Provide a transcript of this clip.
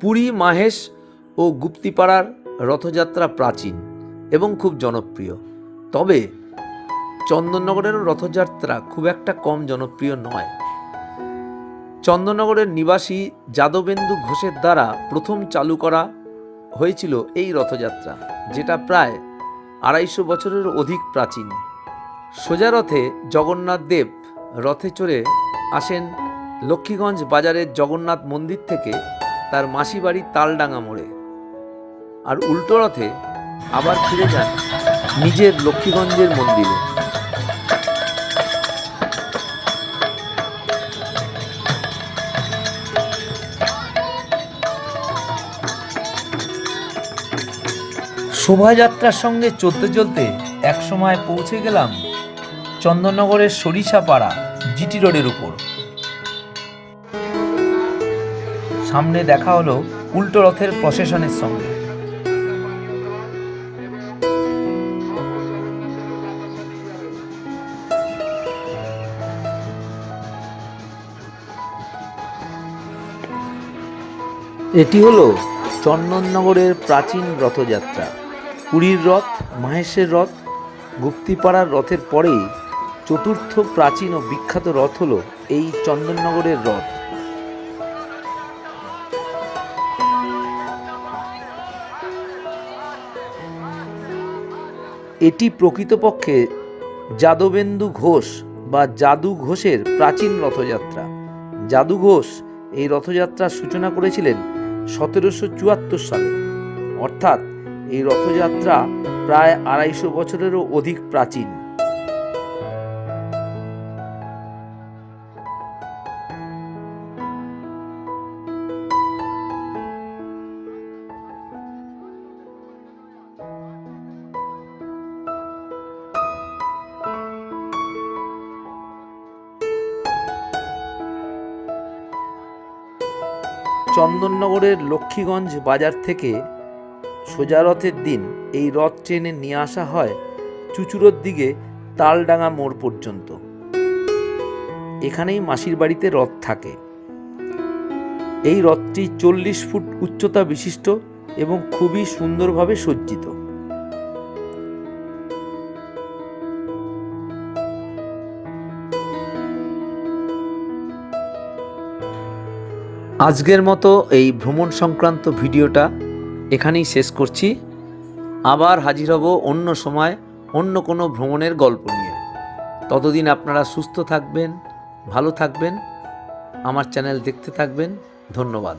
পুরী, মাহেশ ও গুপ্তিপাড়ার রথযাত্রা প্রাচীন এবং খুব জনপ্রিয়। তবে চন্দননগরেরও রথযাত্রা খুব একটা কম জনপ্রিয় নয়। চন্দননগরের নিবাসী যাদবেন্দু ঘোষের দ্বারা প্রথম চালু করা হয়েছিল এই রথযাত্রা, যেটা প্রায় আড়াইশো বছরের অধিক প্রাচীন। সোজা রথে জগন্নাথ দেব রথে চড়ে আসেন লক্ষ্মীগঞ্জ বাজারের জগন্নাথ মন্দির থেকে তার মাসি বাড়ি তালডাঙ্গা মোড়ে। আর উল্টো রথে আবার ফিরে যান নিজের লক্ষ্মীগঞ্জের মন্দিরে। শোভাযাত্রার সঙ্গে চলতে চলতে একসময় পৌঁছে গেলাম চন্দননগরের সরিষাপাড়া জিটি রোডের উপর। সামনে দেখা হলো উল্টো রথের প্রসেশনের সঙ্গে। এটি হলো চন্দননগরের প্রাচীন রথযাত্রা। পুরীর রথ, মাহেশের রথ, গুপ্তিপাড়ার রথের পরেই চতুর্থ প্রাচীন ও বিখ্যাত রথ হলো এই চন্দননগরের রথ। এটি প্রকৃতপক্ষে যাদবেন্দু ঘোষ বা যাদু ঘোষের প্রাচীন রথযাত্রা। যাদু ঘোষ এই রথযাত্রার সূচনা করেছিলেন সতেরোশো চুয়াত্তর সালে। অর্থাৎ এই রথযাত্রা প্রায় আড়াইশো বছরেরও অধিক প্রাচীন। চন্দননগরের লক্ষ্মীগঞ্জ বাজার থেকে সোজা রথের দিন এই রথ ট্রেনে নিয়ে আসা হয় চুচুরোর দিকে তালডাঙ্গা মোড় পর্যন্ত। এখানেই মাসির বাড়িতে রথ থাকে। এই রথটি চল্লিশ ফুট উচ্চতা বিশিষ্ট এবং খুবই সুন্দরভাবে সজ্জিত। আজকের মতো এই ভ্রমণ সংক্রান্ত ভিডিওটা এখানেই শেষ করছি। আবার হাজির হব অন্য সময় অন্য কোনো ভ্রমণের গল্প নিয়ে। ততদিন আপনারা সুস্থ থাকবেন, ভালো থাকবেন, আমার চ্যানেল দেখতে থাকবেন, ধন্যবাদ।